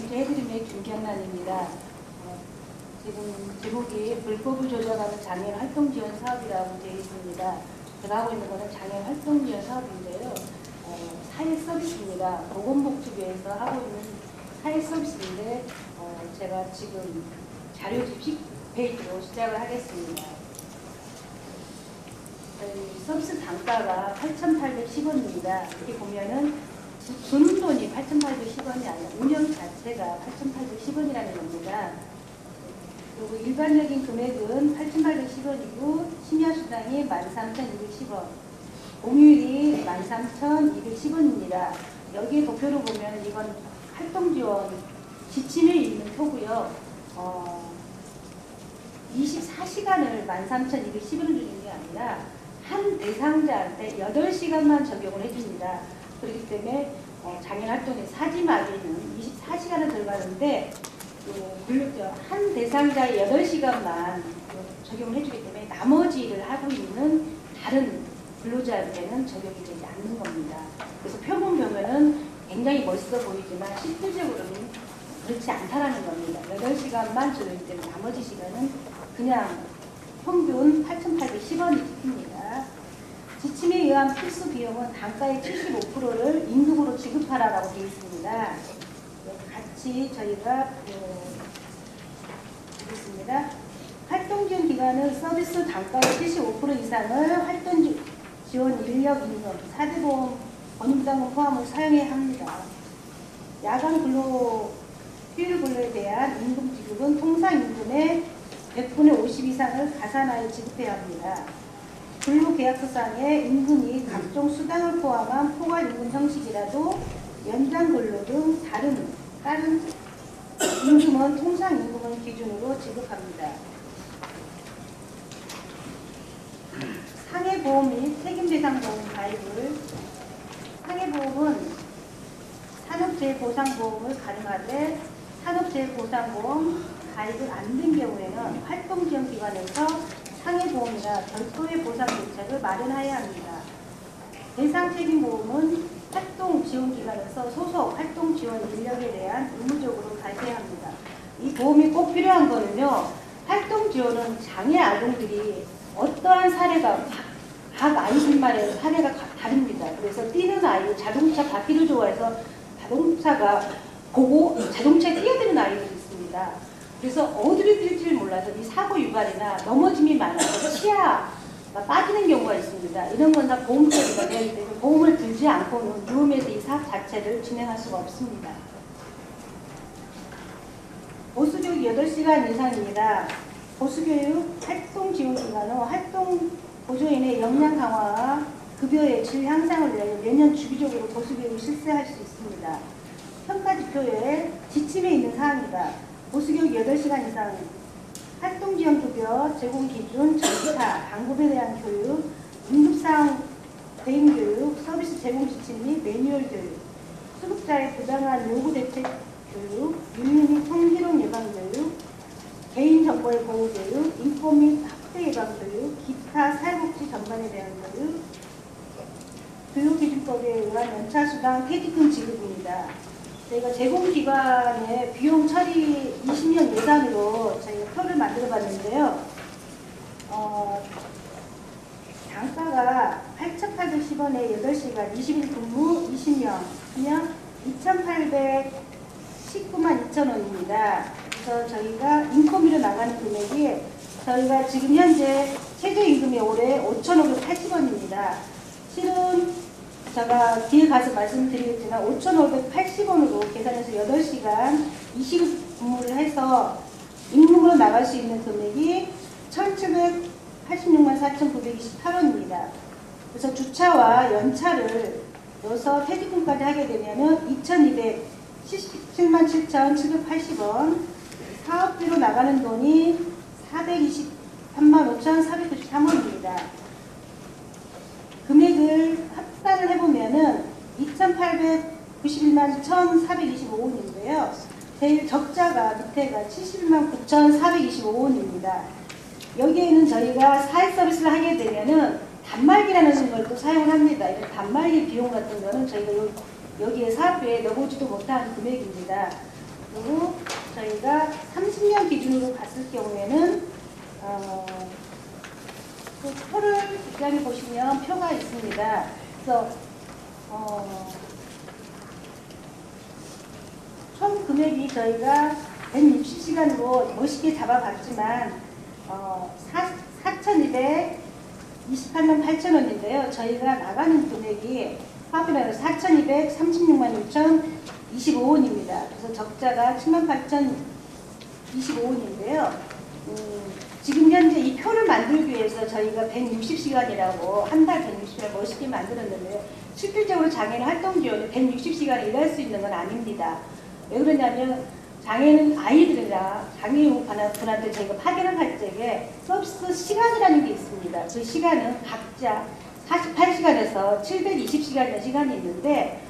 해드림의 김경란입니다. 어, 지금 제목이 불법을 조작하는 장애인 활동 지원 사업이라고 되어 있습니다. 제가 하고 있는 것은 장애인 활동 지원 사업인데요. 어, 사회 서비스입니다. 보건복지부에서 하고 있는 사회 서비스인데 어, 제가 지금 자료 집식 페이지로 시작을 하겠습니다. 서비스 단가가 8,810원입니다. 여기 보면은 주- 주는 돈이 8,810원이 아니라 운영 자체가 8,810원이라는 겁니다. 그리고 일반적인 금액은 8,810원이고 심야수당이 13,210원, 공휴일이 13,210원입니다. 여기에 도표로 보면 이건 활동지원 지침에 있는 표고요. 어, 24시간을 13,210원을 주는 게 아니라 한 대상자한테 8시간만 적용을 해줍니다. 그렇기 때문에 어, 장애인 활동의 사지마비는 24시간을 들어가는데 그한 대상자의 8시간만 적용을 해주기 때문에 나머지를 하고 있는 다른 근로자한테는 적용이 되지 않는 겁니다. 그래서 표본 보면은 굉장히 멋있어 보이지만 실질적으로는 그렇지 않다라는 겁니다. 8시간만 적용이 되면 나머지 시간은 그냥 평균 8,810원이 찍힙니다. 지침에 의한 필수 비용은 단가의 75%를 임금으로 지급하라라고 되어 있습니다. 같이 저희가 보겠습니다. 활동 지원 기간은 서비스 단가의 75% 이상을 활동 지- 지원 인력 임금, 4대 보험 권익당금 포함을 사용해야 합니다. 야간 근로 휴일 근로에 대한 임금 지급은 통상 임금의 100분의 50 이상을 가산하여 지급해야 합니다. 근로계약서상의 임금이 각종 수당을 포함한 포괄 임금 형식이라도 연장 근로 등 다른 다른 임금은 통상 임금을 기준으로 지급합니다. 상해보험 및 책임배상보험 가입을 상해보험은 산업재해보상보험을 가능하되 산업재해보상보험 가입을 안 된 경우에는 활동지원기관에서 상해보험이나 별도의 보상 대책을 마련해야 합니다. 대상 책임보험은 활동지원기관에서 소속 활동지원 인력에 대한 의무적으로 가입해야 합니다. 이 보험이 꼭 필요한 거는요. 활동지원은 장애 아동들이 어떠한 사례가 각, 각 아이들만의 사례가 가- 다릅니다. 그래서 뛰는 아이, 자동차 바퀴를 좋아해서 자동차가 보고 자동차에 뛰어드는 아이들이 있습니다. 그래서 어디를 뛸지를 몰라서 이 사고 유발이나 넘어짐이 많아서 치아가 빠지는 경우가 있습니다. 이런 건 다 보험 처리가 되기 보험을 들지 않고는 유음에서 이 사업 자체를 진행할 수가 없습니다. 보수교육 8시간 이상입니다. 보수교육 활동 지원 기간은 활동 보조인의 역량 강화와 급여의 질 향상을 위하여 매년 주기적으로 보수교육을 실시할 수 있습니다. 평가 지표에 지침에 있는 사항입니다. 보수교육 8시간 이상 활동 지원 급여 제공 기준, 절차, 방법에 대한 교육, 응급사항 대응 교육, 서비스 제공 지침 및 매뉴얼 교육, 수급자의 부당한 요구 대책 교육, 윤리 및 성희롱 예방 교육, 개인정보의 보호 교육, 인권 및 학대 예방 교육, 기타 사회복지 전반에 대한 교육, 교육기준법에 의한 연차수당 퇴직금 지급입니다. 저희가 제공기관의 비용 처리 20년 예산으로 저희가 표를 만들어 봤는데요. 어, 단가가 8,810원에 8시간 20일 근무 20명 하면 2,819만 2천원입니다. 그래서 저희가 인건비로 나가는 금액이 저희가 지금 현재 최저임금이 올해 5,580원입니다. 실은 제가 뒤에 가서 말씀드리겠지만 5,580원으로 계산해서 8시간 20 근무를 해서 임금으로 나갈 수 있는 금액이 1,786만 4,928원입니다. 그래서 주차와 연차를 넣어서 퇴직금까지 하게 되면은 2,277만 7,780원, 사업비로 나가는 돈이 423만 5,493원입니다. 금액을 합산을 해보면은 2,891만 1,425원인데요. 제일 적자가 밑에가 71만 9,425원입니다. 여기에는 저희가 사회 서비스를 하게 되면은 단말기라는 걸 또 사용을 합니다. 이런 단말기 비용 같은 거는 저희가 요- 여기에 사업비에 넣어보지도 못한 금액입니다. 그리고 저희가 30년 기준으로 봤을 경우에는 어, 그 표를 여기 보시면 표가 있습니다. 그래서 어, 총 금액이 저희가 160시간으로 멋있게 잡아봤지만 어, 4,228만 8천 원인데요. 저희가 나가는 금액이 화분에서 4,236만 6천 25원입니다. 그래서 적자가 7만 8천 25원인데요. 음, 지금 현재 이 표를 만들기 위해서 저희가 160시간이라고 한 달 160시간 멋있게 만들었는데요. 실질적으로 장애인 활동 지원이 160시간 일할 수 있는 건 아닙니다. 왜 그러냐면 장애인 아이들이나 장애인 분한테 저희가 파견을 할 적에 서비스 시간이라는 게 있습니다. 그 시간은 각자 48시간에서 720시간의 시간이 있는데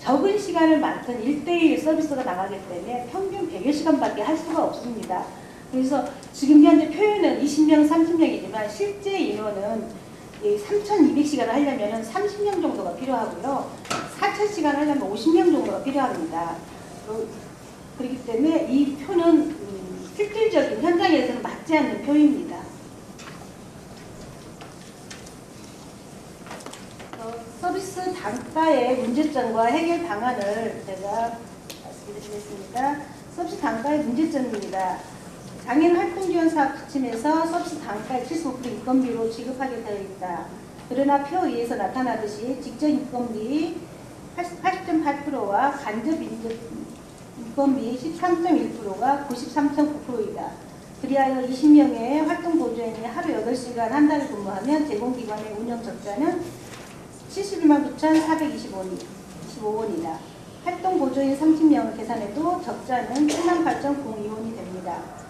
적은 시간을 맡은 1대1 서비스가 나가기 때문에 평균 100여 시간밖에 할 수가 없습니다. 그래서 지금 현재 표현은 20명, 30명이지만 실제 인원은 3,200시간을 하려면 30명 정도가 필요하고요. 4,000시간 하려면 50명 정도가 필요합니다. 그- 그렇기 때문에 이 표는 음, 실질적인 현장에서는 맞지 않는 표입니다. 어, 서비스 단가의 문제점과 해결 방안을 제가 말씀드리겠습니다. 서비스 단가의 문제점입니다. 장애인 활동 지원 사업 지침에서 서비스 단가의 75% 인건비로 지급하게 되어 있다. 그러나 표 위에서 나타나듯이 직접 인건비 80.8%와 간접 인건비 13.1%가 93.9%이다. 그리하여 20명의 활동 보조인이 하루 8시간 한 달을 근무하면 제공기관의 운영 적자는 71만 9,425원이다. 활동 보조인 30명을 계산해도 적자는 7만 8,002원이 됩니다.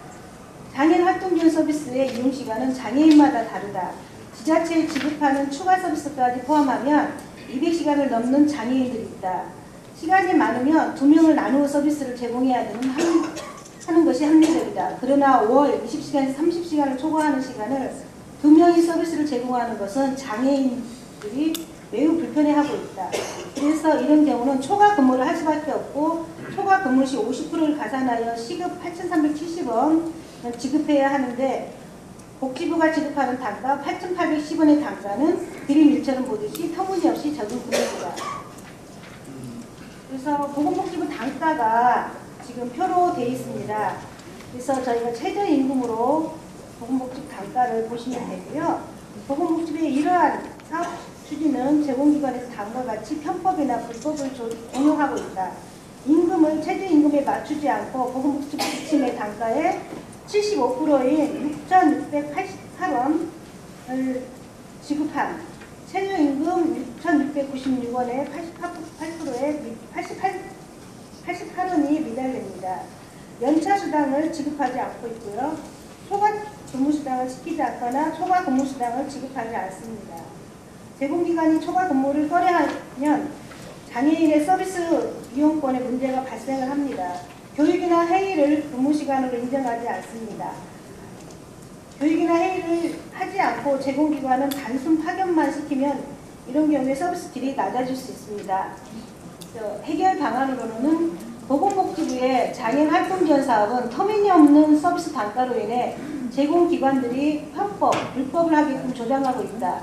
장애인 활동 지원 서비스의 이용 시간은 장애인마다 다르다. 지자체에 지급하는 추가 서비스까지 포함하면 200시간을 넘는 장애인들이 있다. 시간이 많으면 두 명을 나누어 서비스를 제공해야 되는 한- 하는 것이 합리적이다. 그러나 월 20시간에서 30시간을 초과하는 시간을 두 명이 서비스를 제공하는 것은 장애인들이 매우 불편해하고 있다. 그래서 이런 경우는 초과 근무를 할 수밖에 없고 초과 근무 시 50%를 가산하여 시급 8,370원 지급해야 하는데 복지부가 지급하는 단가 8,810원의 단가는 드림일처럼 보듯이 터무니없이 적은 금액이다. 그래서 보건복지부 단가가 지금 표로 되어 있습니다. 그래서 저희가 최저임금으로 보건복지부 단가를 보시면 되고요. 보건복지부의 이러한 사업 추진은 제공기관에서 다음과 같이 편법이나 불법을 조- 공용하고 있다. 임금을 최저임금에 맞추지 않고 보건복지부 지침의 단가의 75%인 6,688원을 지급한 최저임금 6,696원에 88%의 88, 88원이 미달됩니다. 연차 수당을 지급하지 않고 있고요. 초과 근무 수당을 지키지 않거나 초과 근무 수당을 지급하지 않습니다. 제공기관이 초과 근무를 꺼려하면 장애인의 서비스 이용권에 문제가 발생을 합니다. 교육이나 회의를 근무 시간으로 인정하지 않습니다. 교육이나 회의를 하지 않고 제공기관은 단순 파견만 시키면 이런 경우에 서비스 질이 낮아질 수 있습니다. 저 해결 방안으로는 보건복지부의 장애인 활동 지원 사업은 터미니없는 서비스 단가로 인해 제공기관들이 편법, 불법을 하게끔 조장하고 있다.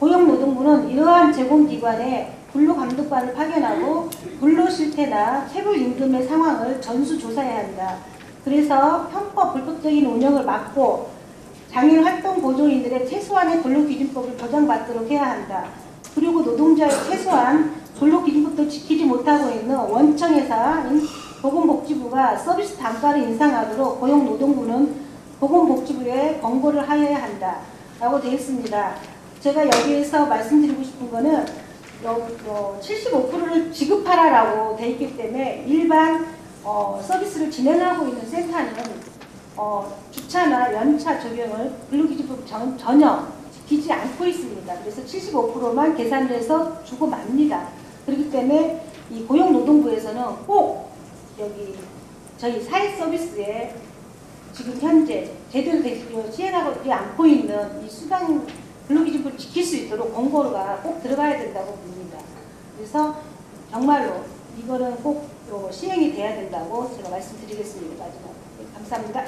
고용노동부는 이러한 제공기관에 근로감독관을 파견하고 근로실태나 체불 임금의 상황을 전수조사해야 한다. 그래서 편법, 불법적인 운영을 막고 장애인 활동 보조인들의 최소한의 근로기준법을 보장받도록 해야 한다. 그리고 노동자의 최소한 근로기준법도 지키지 못하고 있는 원청회사인 보건복지부가 서비스 단가를 인상하도록 고용노동부는 보건복지부에 권고를 하여야 한다. 라고 되어 있습니다. 제가 여기에서 말씀드리고 싶은 거는 75%를 지급하라라고 되어 있기 때문에 일반 어, 서비스를 진행하고 있는 센터는 어, 주차나 연차 적용을 근로기준법 전, 전혀 지키지 않고 있습니다. 그래서 75%만 계산을 해서 주고 맙니다. 그렇기 때문에 이 고용노동부에서는 꼭 여기 저희 사회 서비스에 지금 현재 제대로 시행하고 않고 있는 이 수당 근로기준법 지킬 수 있도록 권고가 꼭 들어가야 된다고 봅니다. 그래서 정말로 이거는 꼭 어, 시행이 돼야 된다고 제가 말씀드리겠습니다. 마지막. 네, 감사합니다.